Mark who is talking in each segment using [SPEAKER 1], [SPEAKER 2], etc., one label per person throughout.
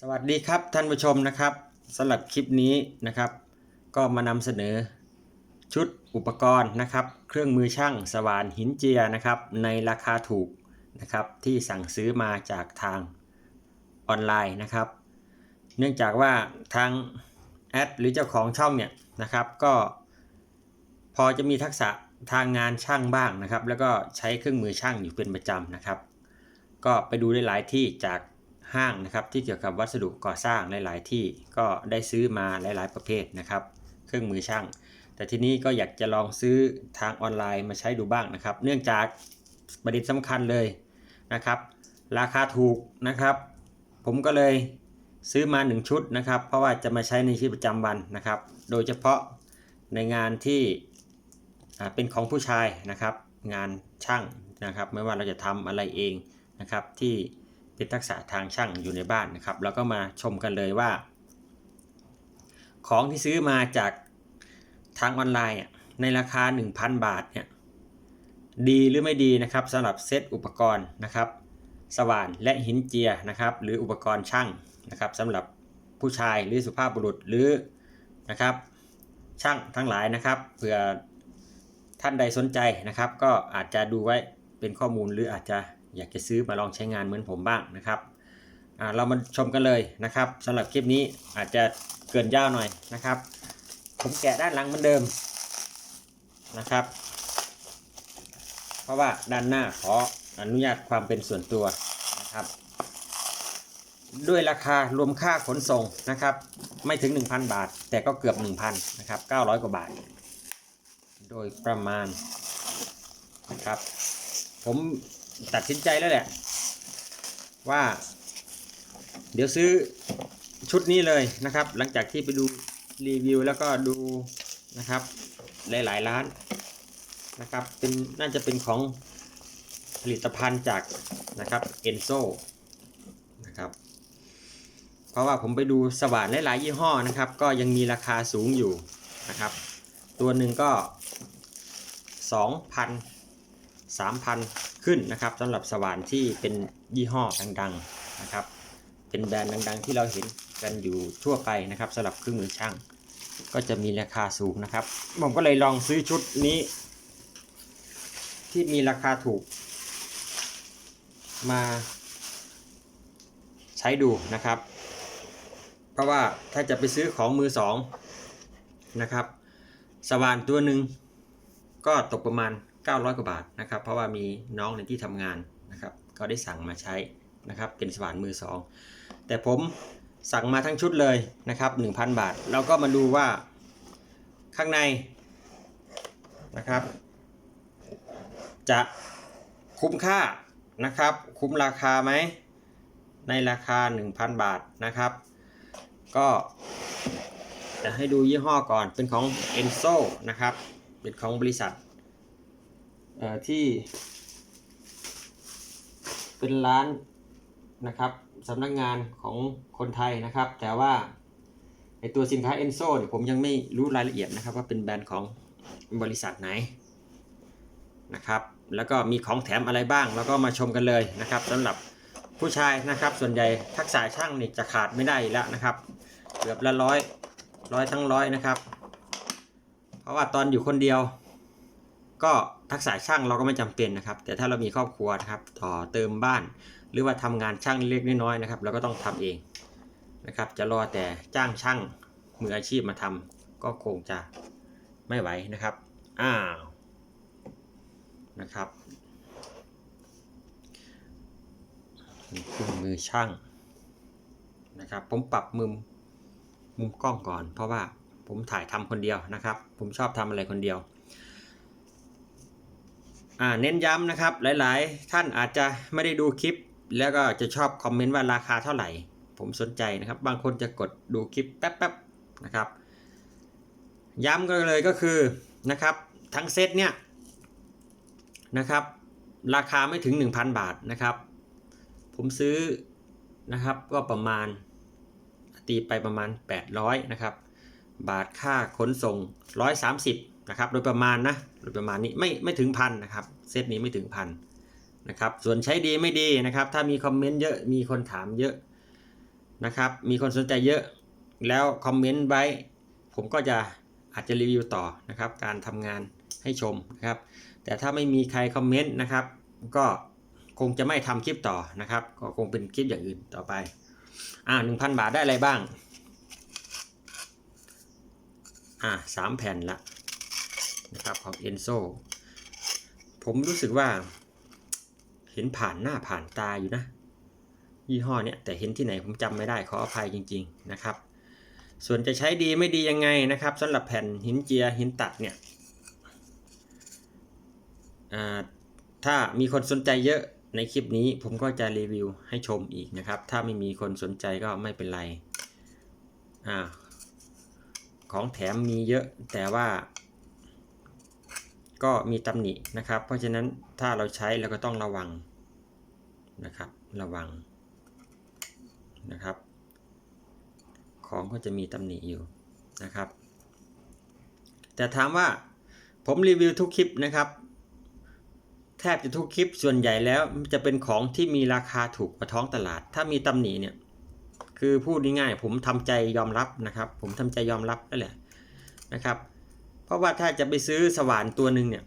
[SPEAKER 1] สวัสดีครับท่านผู้ชมนะครับสำหรับคลิปนี้นะครับ ก็มานำเสนอชุดอุปกรณ์นะครับ เครื่องมือช่างสว่านหินเจียนะครับ ในราคาถูกนะครับที่สั่งซื้อมาจากทางออนไลน์นะครับ เนื่องจากว่าทางแอดหรือเจ้าของช่องเนี่ยนะครับก็ พอจะมีทักษะทางงานช่างบ้างนะครับ แล้วก็ใช้เครื่องมือช่างอยู่เป็นประจำนะครับ ก็ไปดูได้หลายที่จาก ห้างนะครับที่เกี่ยวกับวัสดุก่อสร้างหลาย ๆ ที่ก็ได้ซื้อมาหลาย ๆ ประเภทนะครับ เครื่องมือช่าง แต่ทีนี้ก็อยากจะลองซื้อทางออนไลน์มาใช้ดูบ้างนะครับ เนื่องจากประเด็นสำคัญเลยนะครับ ราคาถูกนะครับ ผมก็เลยซื้อมา 1 ชุดนะครับ เพราะว่าจะมาใช้ในชีวิตประจำวันนะครับ โดยเฉพาะในงานที่เป็นของผู้ชายนะครับ งานช่างนะครับ ไม่ว่าเราจะทำอะไรเองนะครับที่ เป็นทักษะทางช่างอยู่ในบ้านนะครับเราก็มาชมกันเลยว่า ของที่ซื้อมาจากทางออนไลน์ในราคา 1,000 บาทเนี่ยดีหรือไม่ดีนะครับสำหรับเซตอุปกรณ์นะครับสว่านและหินเจียนะครับหรืออุปกรณ์ช่างนะครับสำหรับผู้ชายหรือสุภาพบุรุษหรือนะครับช่างทั้งหลายนะครับเผื่อท่านใดสนใจนะครับ ก็อาจจะดูไว้เป็นข้อมูลหรืออาจจะ อยากจะซื้อมาลองใช้งานเหมือนผมบ้างนะครับเรามาชมกันเลยนะครับสำหรับคลิปนี้อาจจะเกินยาวหน่อยนะครับ ผมแกะด้านหลังเหมือนเดิมนะครับ เพราะว่าด้านหน้าขออนุญาตความเป็นส่วนตัวนะครับ ด้วยราคารวมค่าขนส่งนะครับ ไม่ถึง 1,000 บาท แต่ก็เกือบ 1,000นะครับ900 กว่าบาท โดยประมาณนะครับ ผม ตัดสินใจแล้วแหละ ว่า เดี๋ยวซื้อชุดนี้เลยนะครับ หลังจากที่ไปดูรีวิวแล้วก็ดูนะครับ หลายๆร้านนะครับเป็นน่าจะเป็นของผลิตภัณฑ์จากนะครับเอนโซนะครับเพราะว่าผมไปดูสว่านหลายๆยี่ห้อนะครับ ก็ยังมีราคาสูงอยู่นะครับ ตัวหนึ่งก็ 2,000 3,000 ขึ้นนะครับสำหรับสว่านที่เป็นยี่ห้อดังๆนะครับ เป็นแบรนด์ดัง ๆ ที่เราเห็นกันอยู่ทั่วไปนะครับสำหรับเครื่องมือช่าง ก็จะมีราคาสูงนะครับ ผมก็เลยลองซื้อชุดนี้ ที่มีราคาถูก มาใช้ดูนะครับ เพราะว่าถ้าจะไปซื้อของมือสองนะครับ สว่านตัวหนึ่งก็ตกประมาณ 900 กว่าบาทนะครับ เพราะว่ามีน้องในที่ทำงานนะครับ ก็ได้สั่งมาใช้นะครับ เป็นสว่านมือสองแต่ผมสั่งมาทั้งชุดเลยนะครับ 1,000 บาทเราก็มาดูว่าข้างในนะครับ จะคุ้มค่านะครับ คุ้มราคาไหม ในราคา 1,000 บาทนะครับ ก็จะให้ดูยี่ห้อก่อนเป็นของ Enso นะครับ เป็นของบริษัท ที่ เป็นร้านนะครับสำนักงานของคนไทยนะครับ แต่ว่าไอตัวสินค้า Enso เนี่ยผมยังไม่รู้รายละเอียดนะครับ ว่าเป็นแบรนด์ของบริษัทไหนนะครับ แล้วก็มีของแถมอะไรบ้าง แล้วก็มาชมกันเลยนะครับสำหรับผู้ชายนะครับ ส่วนใหญ่ทักษะช่างนี่จะขาดไม่ได้แล้วนะครับเกือบละร้อยร้อยทั้งร้อยนะครับ เพราะว่าตอนอยู่คนเดียว ก็ทักษะช่างเราก็ไม่จำเป็นนะครับ แต่ถ้าเรามีครอบครัวนะครับ ต่อเติมบ้าน หรือว่าทำงานช่างเล็กน้อยๆนะครับ เราก็ต้องทำเองนะครับ จะรอแต่จ้างช่างมืออาชีพมาทำก็คงจะไม่ไหวนะครับ อ้าวนะครับเครื่องมือช่างนะครับ ผมปรับมุมมุมกล้องก่อน เพราะว่าผมถ่ายทำคนเดียวนะครับ ผมชอบทำอะไรคนเดียว เน้นย้ำนะครับหลายๆ ท่านอาจจะไม่ได้ดูคลิป แล้วก็จะชอบคอมเมนต์ว่าราคาเท่าไหร่ ผมสนใจนะครับ บางคนจะกดดูคลิปแป๊บๆนะครับ ย้ำกันเลยก็คือนะครับทั้งเซตเนี่ยนะครับ ราคาไม่ถึง 1,000 บาทนะครับ ผมซื้อนะครับก็ประมาณตีไปประมาณ 800นะครับบาทค่าขนส่ง 130 นะครับ โดยประมาณนะโดยประมาณนี้ไม่ไม่ถึงพันนะครับเซตนี้ไม่ถึงพันนะครับ ส่วนใช้ดีไม่ดีนะครับ ถ้ามีคอมเมนต์เยอะมีคนถามเยอะนะครับ มีคนสนใจเยอะ แล้วคอมเมนต์ไว้ ผมก็จะอาจจะรีวิวต่อนะครับ การทำงานให้ชมนะครับ แต่ถ้าไม่มีใครคอมเมนต์นะครับ ก็คงจะไม่ทำคลิปต่อนะครับ ก็คงเป็นคลิปอย่างอื่นต่อไป อ่าหนึ่งพันบาทได้อะไรบ้าง อ่าสามแผ่นละ นะครับของ Enso ผมรู้สึกว่าเห็นผ่านหน้าผ่านตาอยู่นะ ยี่ห้อเนี้ยแต่เห็นที่ไหนผมจำไม่ได้ขออภัยจริง ๆนะครับ ส่วนจะใช้ดีไม่ดียังไงนะครับสำหรับแผ่นหินเจียหินตัดเนี่ยอ่าถ้ามีคนสนใจเยอะในคลิปนี้ผมก็จะรีวิวให้ชมอีกนะครับ ถ้าไม่มีคนสนใจก็ไม่เป็นไรอ่าของแถมมีเยอะแต่ว่า ก็มีตำหนินะครับ เพราะฉะนั้นถ้าเราใช้เราก็ต้องระวังนะครับ ระวังนะครับ ของก็จะมีตำหนิอยู่นะครับ แต่ถามว่าผมรีวิวทุกคลิปนะครับ แทบจะทุกคลิปส่วนใหญ่แล้วจะเป็นของที่มีราคาถูกกว่าท้องตลาด ถ้ามีตำหนิเนี่ยคือพูดง่ายๆผมทำใจยอมรับนะครับ ผมทำใจยอมรับนั่นแหละนะครับ เพราะว่าถ้าจะไปซื้อสว่านตัวหนึ่งเนี่ย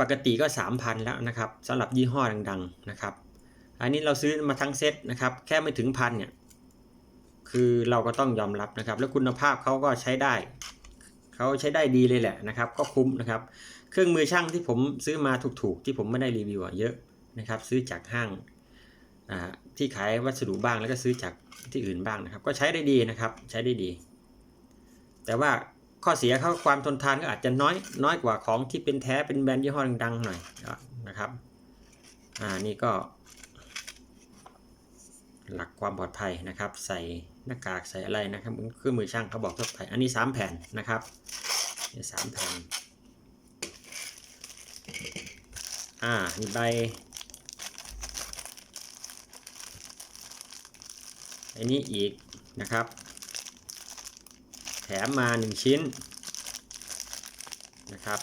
[SPEAKER 1] ปกติก็ 3,000 แล้วนะครับสำหรับยี่ห้อดัง ๆนะครับ อันนี้เราซื้อมาทั้งเซตนะครับ แค่ไม่ถึงพันเนี่ย คือเราก็ต้องยอมรับนะครับ แล้วคุณภาพเขาก็ใช้ได้ เขาใช้ได้ดีเลยแหละนะครับ ก็คุ้มนะครับ เครื่องมือช่างที่ผมซื้อมาถูกๆ ที่ผมไม่ได้รีวิวเยอะนะครับ ซื้อจากห้างที่ขายวัสดุบ้างแล้วก็ซื้อจากที่อื่นบ้างนะครับ ก็ใช้ได้ดีนะครับ ใช้ได้ดี แต่ว่าข้อเสียเขาความทนทานก็อาจจะน้อยน้อยกว่าของที่เป็นแท้เป็นแบรนด์ยี่ห้อดังๆหน่อยนะครับ อ่านี่ก็ หลักความปลอดภัยนะครับ ใส่หน้ากากใส่อะไรนะครับเครื่องมือช่างเขาบอกทั่วไปอันนี้ 3 แผ่นนะครับนี่สามแผ่นอ่ามีใบอันนี้อีกนะครับ มมา 1 ชิ้นนะครับ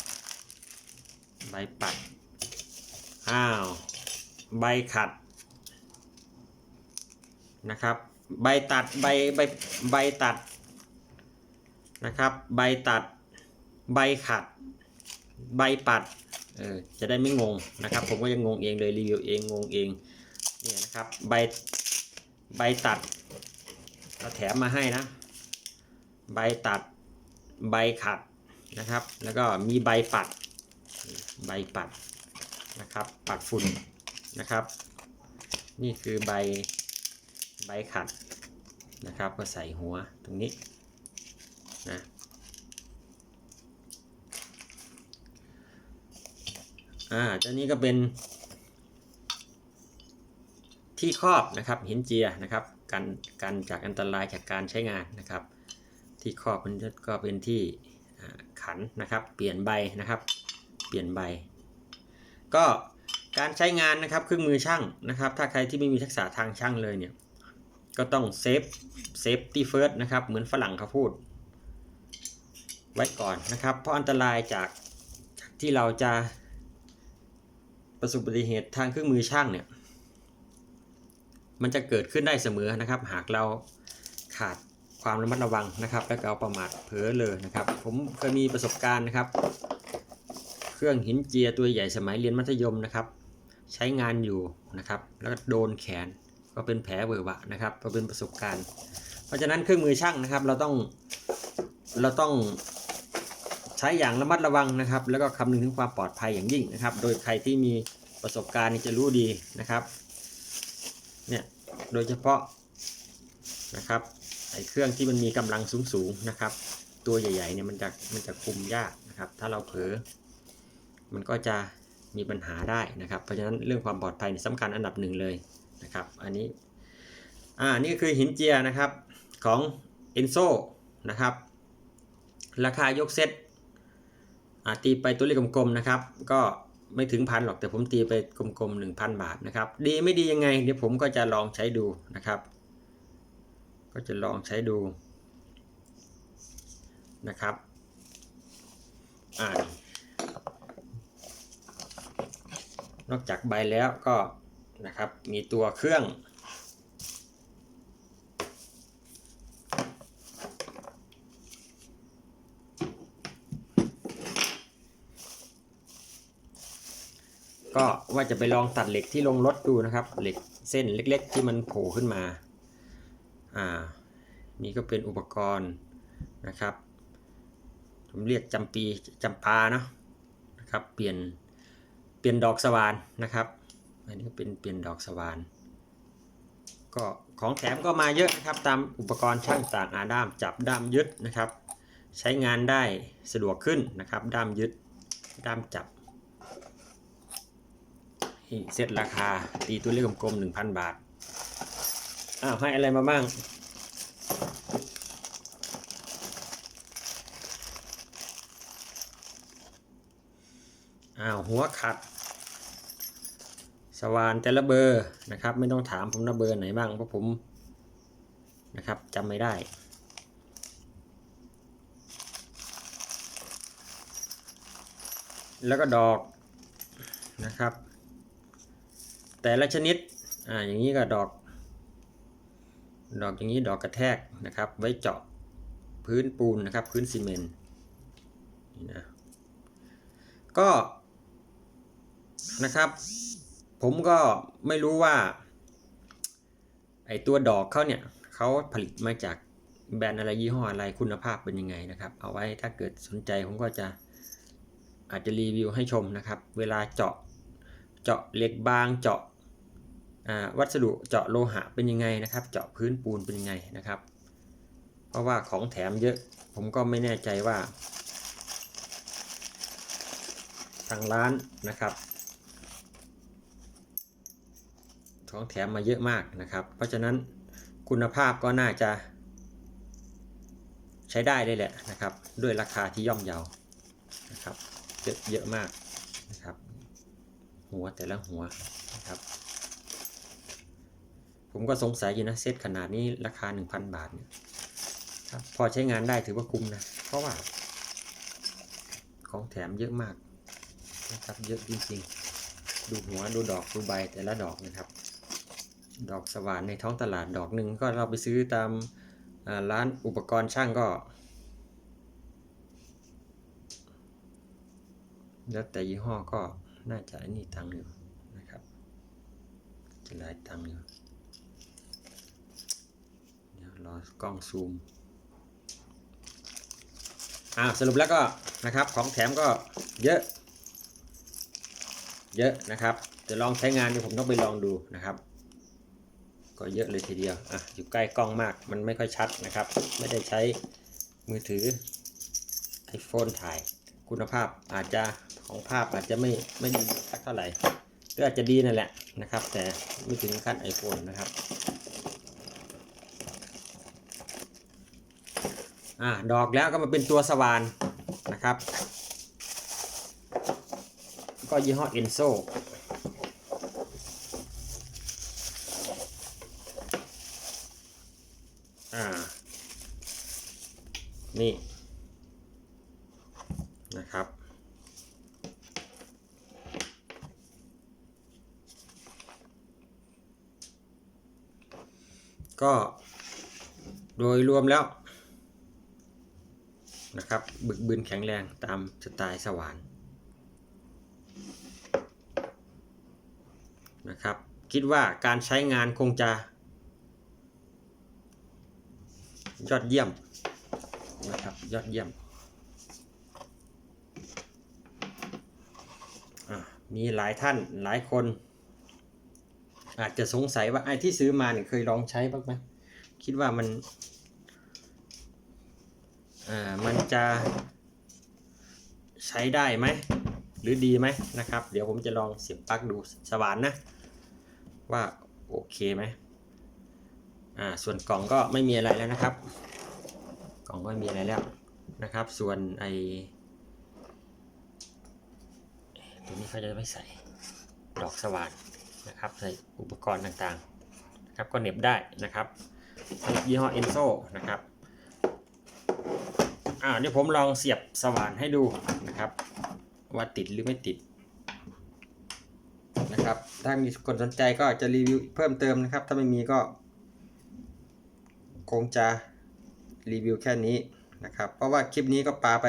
[SPEAKER 1] ใบปัด อ้าว ใบขัดนะครับ ใบตัดใบใบใบตัดนะครับ ใบตัด ใบขัด ใบปัดเออจะได้ไม่งงนะครับ ผมก็ยังงงเองเลยรีวิวเองงงเองเนี่ยนะครับใบใบตัดเราแถมมาให้นะ ใบตัดใบขัดนะครับ แล้วก็มีใบปัด ใบปัดนะครับ ปัดฝุ่นนะครับ นี่คือใบใบขัดนะครับก็ใส่หัวตรงนี้นะอ่าตัวนี้ก็เป็น ที่ครอบนะครับหินเจียนะครับกันกันจากอันตรายจากการใช้งานนะครับ ที่ครอบมันก็เป็นที่ขันนะครับ เปลี่ยนใบนะครับ เปลี่ยนใบ ก็การใช้งานนะครับเครื่องมือช่างนะครับ ถ้าใครที่ไม่มีทักษะทางช่างเลยเนี่ย ก็ต้องเซฟเซฟตี้เฟิร์สนะครับ เหมือนฝรั่งเขาพูด ไว้ก่อนนะครับ เพราะอันตรายจากที่เราจะประสบอุบัติเหตุทางเครื่องมือช่างเนี่ย มันจะเกิดขึ้นได้เสมอนะครับ หากเราขาด ความระมัดระวังนะครับ และก็เอาประมาทเผลอเลยนะครับ ผมเคยมีประสบการณ์นะครับ เครื่องหินเจียตัวใหญ่สมัยเรียนมัธยมนะครับ ใช้งานอยู่นะครับ แล้วก็โดนแขนก็เป็นแผลเวอะวะนะครับ ก็เป็นประสบการณ์ เพราะฉะนั้นเครื่องมือช่างนะครับ เราต้องเราต้องใช้อย่างระมัดระวังนะครับ แล้วก็คำนึงถึงความปลอดภัยอย่างยิ่งนะครับ โดยใครที่มีประสบการณ์จะรู้ดีนะครับ เนี่ย โดยเฉพาะนะครับ ไอ้เครื่องที่มันมีกำลังสูงๆนะครับ ตัวใหญ่ๆเนี่ยมันจะมันจะคุมยากนะครับ ถ้าเราเผลอมันก็จะมีปัญหาได้นะครับ เพราะฉะนั้นเรื่องความปลอดภัยนี่สำคัญอันดับหนึ่งเลยนะครับ อันนี้อ่านี่คือหินเจียนะครับของ Enso นะครับ ราคายกเซตอ่าตีไปตัวเลขกลมๆนะครับ ก็ไม่ถึงพันหรอกแต่ผมตีไปกลมๆ1,000 บาทนะครับ ดีไม่ดียังไง เดี๋ยวผมก็จะลองใช้ดูนะครับ ก็จะลองใช้ดูนะครับอนอกจากใบแล้วก็นะครับมีตัวเครื่องก็ว่าจะไปลองตัดเหล็กที่ลงรถดูนะครับ เหล็กเส้นเล็ก ๆ ที่มันโผล่ขึ้นมา อ่านี่ก็เป็นอุปกรณ์นะครับ ผมเรียกจำปีจำปาเนาะนะครับเปลี่ยนเปลี่ยนดอกสว่านนะครับอันนี้ก็เป็นเปลี่ยนดอกสว่านก็ของแถมก็มาเยอะนะครับตามอุปกรณ์ช่างต่างอาด้ามจับด้ามยึดนะครับ ใช้งานได้สะดวกขึ้นนะครับด้ามยึดด้ามจับเซตราคาตีตัวเลขกลมๆ1,000 บาท อ้าวให้อะไรมาบ้าง อ้าวหัวขัด สว่านแต่ละเบอร์นะครับ ไม่ต้องถามผมนะเบอร์ไหนบ้างเพราะผมนะครับจำไม่ได้แล้วก็ดอกนะครับ แต่ละชนิดอ่าอย่างนี้ก็ดอก ดอกอย่างนี้ดอกกระแทกนะครับ ไว้เจาะพื้นปูนนะครับ พื้นซีเมนต์นี่นะก็นะครับ ผมก็ไม่รู้ว่า ไอตัวดอกเขาเนี่ยเขาผลิตมาจากแบรนด์อะไรยี่ห้ออะไรคุณภาพเป็นยังไงนะครับ เอาไว้ถ้าเกิดสนใจผมก็จะอาจจะรีวิวให้ชมนะครับ เวลาเจาะเจาะเหล็กบางเจาะ วัสดุเจาะโลหะเป็นยังไงนะครับ เจาะพื้นปูนเป็นยังไงนะครับ เพราะว่าของแถมเยอะผมก็ไม่แน่ใจว่า ทางร้านนะครับ ของแถมมาเยอะมากนะครับ เพราะฉะนั้นคุณภาพก็น่าจะใช้ได้เลยแหละนะครับ ด้วยราคาที่ย่อมเยานะครับเยอะเยอะมากนะครับ หัวแต่ละหัว ผมก็สงสัยอยู่นะเซตขนาดนี้ราคา 1,000 บาทเนี่ยครับพอใช้งานได้ถือว่าคุ้มนะ เพราะว่า ของแถมเยอะมากนะครับเยอะจริงๆ ดูหัวดูดอกดูใบแต่ละดอกนะครับ ดอกสว่านในท้องตลาดดอกหนึ่งก็เราไปซื้อตามร้านอุปกรณ์ช่างก็ แล้วแต่ยี่ห้อก็น่าจะนนี้ตังค์อยู่นะครับจะหลายตังค์อยู่ รอกล้องซูมอ่าสรุปแล้วก็นะครับของแถมก็เยอะ เยอะนะครับจะลองใช้งานดูผมต้องไปลองดูนะครับ ก็เยอะเลยทีเดียวอะอยู่ใกล้กล้องมากมันไม่ค่อยชัดนะครับ ไม่ได้ใช้มือถือ iPhone ถ่ายคุณภาพอาจจะของภาพอาจจะไม่ไม่ดีสักเท่าไหร่ก็อาจจะดีนั่นแหละนะครับ แต่ไม่ถึงขั้น iPhone นะครับ อ่าดอกแล้วก็มาเป็นตัวสว่านนะครับ ก็ยี่ห้อ Enso อ่า นี่ นะครับก็โดยรวมแล้ว บึกบึนแข็งแรงตามสไตล์สว่านนะครับ คิดว่าการใช้งานคงจะ ยอดเยี่ยมนะครับ ยอดเยี่ยมมีหลายท่านหลายคน อาจจะสงสัยว่าไอ้ที่ซื้อมาเนี่ยเคยลองใช้บ้างไหมคิดว่ามัน อ่ามันจะใช้ได้ไหม หรือดีไหมนะครับ เดี๋ยวผมจะลองเสียบปลั๊กดูสว่านนะ ว่าโอเคไหมอ่าส่วนกล่องก็ไม่มีอะไรแล้วนะครับ กล่องก็ไม่มีอะไรแล้วนะครับ ส่วนไอตัวนี้เขาจะไม่ใส่ดอกสว่านนะครับใส่อุปกรณ์ต่างๆนะครับก็เน็บได้นะครับสำหรับยี่ห้อ Enso นะครับ อ่าเดี๋ยวผมลองเสียบสว่านให้ดูนะครับ ว่าติดหรือไม่ติดนะครับ ถ้ามีคนสนใจก็จะรีวิวเพิ่มเติมนะครับ ถ้าไม่มีก็ คงจะรีวิวแค่นี้นะครับ เพราะว่าคลิปนี้ก็ปาไป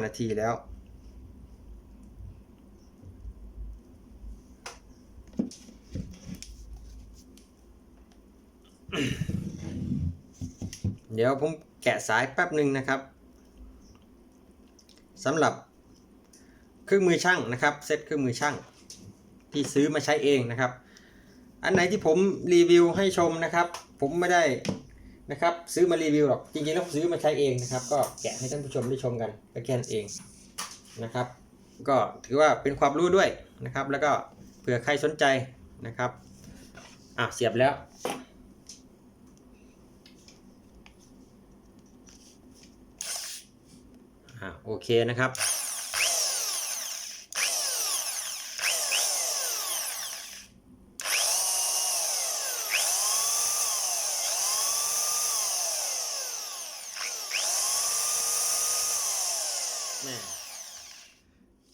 [SPEAKER 1] 15 นาทีแล้ว เดี๋ยวผม แกะสายแป๊บหนึ่งนะครับสำหรับเครื่องมือช่างนะครับเซตเครื่องมือช่างที่ซื้อมาใช้เองนะครับ อันไหนที่ผมรีวิวให้ชมนะครับ ผมไม่ได้นะครับซื้อมารีวิวหรอกจริงๆแล้วซื้อมาใช้เองนะครับ ก็แกะให้ท่านผู้ชมได้ชมกันก็แค่นั้นเองนะครับ ก็ถือว่าเป็นความรู้ด้วยนะครับ แล้วก็เผื่อใครสนใจนะครับอะเสียบแล้ว อะ โอเคนะครับ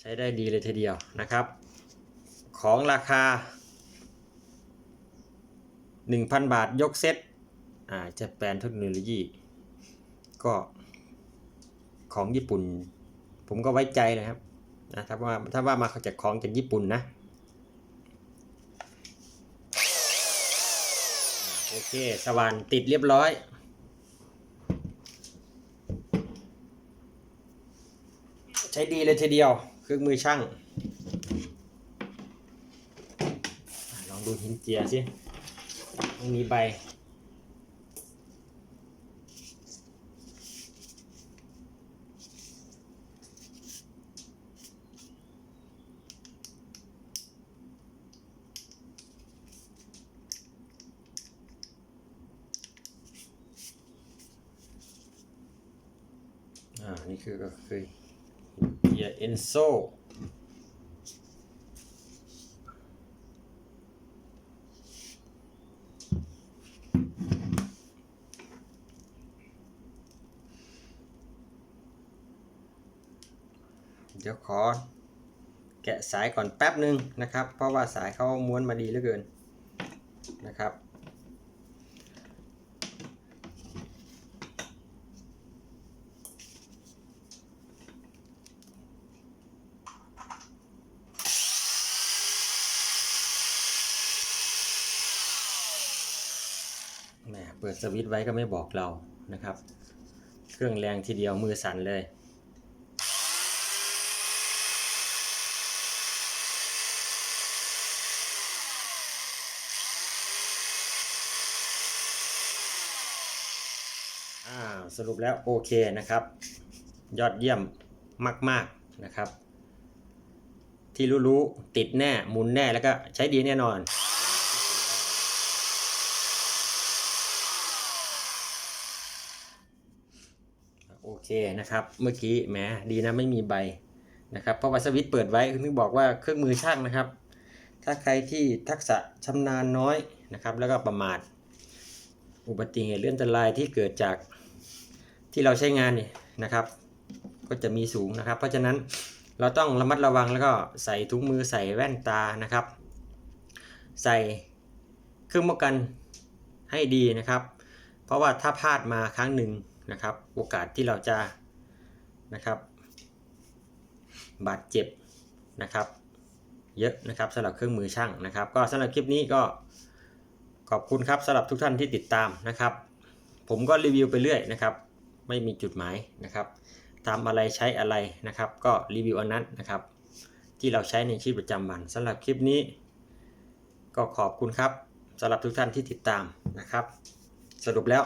[SPEAKER 1] ใช้ได้ดีเลยทีเดียวนะครับ ของราคา 1,000 บาทยกเซตอ่าจะแปลนเทคโนโลยี ก็ ของญี่ปุ่น ผมก็ไว้ใจนะครับนะถ้าว่าถ้าว่ามาจากของจากญี่ปุ่นนะโอเคสว่านติดเรียบร้อย ใช้ดีเลยทีเดียว เครื่องมือช่าง ลองดูหินเจียสิต้องมีใบ อ่า นี่คือก็คือเกียร์เอ นโซเดี๋ยวขอแกะสายก่อนแป๊บหนึ่งนะครับ เพราะว่าสายเขาม้วนมาดีเหลือเกินนะครับ แหมเปิ ดสวิตช์ไว้ก็ไม่บอกเรานะครับ เครื่องแรงทีเดียวมือสั่นเลย สรุปแล้วโอเคนะครับ ยอดเยี่ยมมาก ๆนะครับ ที่รู้ๆติดแน่หมุนแน่แล้วก็ใช้ดีแน่นอน โอ เคนะครับ เมื่อกี้แหมดีนะไม่มีใบนะครับเพราะว่าสวิตเปิดไว้นึกบอกว่าเครื่องมือช่างนะครับ ถ้าใครที่ทักษะชำนาญน้อยนะครับ แล้วก็ประมาท อุบัติเหตุเลื่อนอันตรายที่เกิดจากที่เราใช้งานนี่นะครับ ก็จะมีสูงนะครับ เพราะฉะนั้นเราต้องระมัดระวังแล้วก็ใส่ถุงมือใส่แว่นตานะครับ ใส่เครื่องป้องกันให้ดีนะครับ เพราะว่าถ้าพลาดมาครั้งหนึ่ง นะครับ โอกาสที่เราจะนะครับ บาดเจ็บนะครับ เยอะนะครับสำหรับเครื่องมือช่างนะครับ ก็สำหรับคลิปนี้ก็ขอบคุณครับสำหรับทุกท่านที่ติดตามนะครับ ผมก็รีวิวไปเรื่อยนะครับ ไม่มีจุดหมายนะครับทำอะไรใช้อะไรนะครับ ก็รีวิวอันนั้นนะครับ ที่เราใช้ในชีวิตประจำวันสำหรับคลิปนี้ ก็ขอบคุณครับสำหรับทุกท่านที่ติดตามนะครับ สรุปแล้ว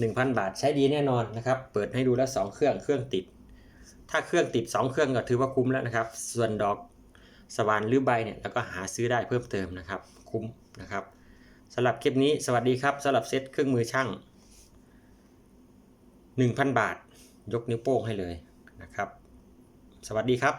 [SPEAKER 1] 1,000 บาทใช้ดีแน่นอนนะครับ เปิดให้ดูแล้ว 2 เครื่องเครื่องติด ถ้าเครื่องติด 2 เครื่องก็ถือว่าคุ้มแล้วนะครับ ส่วนดอกสว่านหรือใบเนี่ยแล้วก็หาซื้อได้เพิ่มเติมนะครับ คุ้มนะครับสำหรับคลิปนี้สวัสดีครับสำหรับเซตเครื่องมือช่าง 1,000 บาท ยกนิ้วโป้งให้เลยนะครับ สวัสดีครับ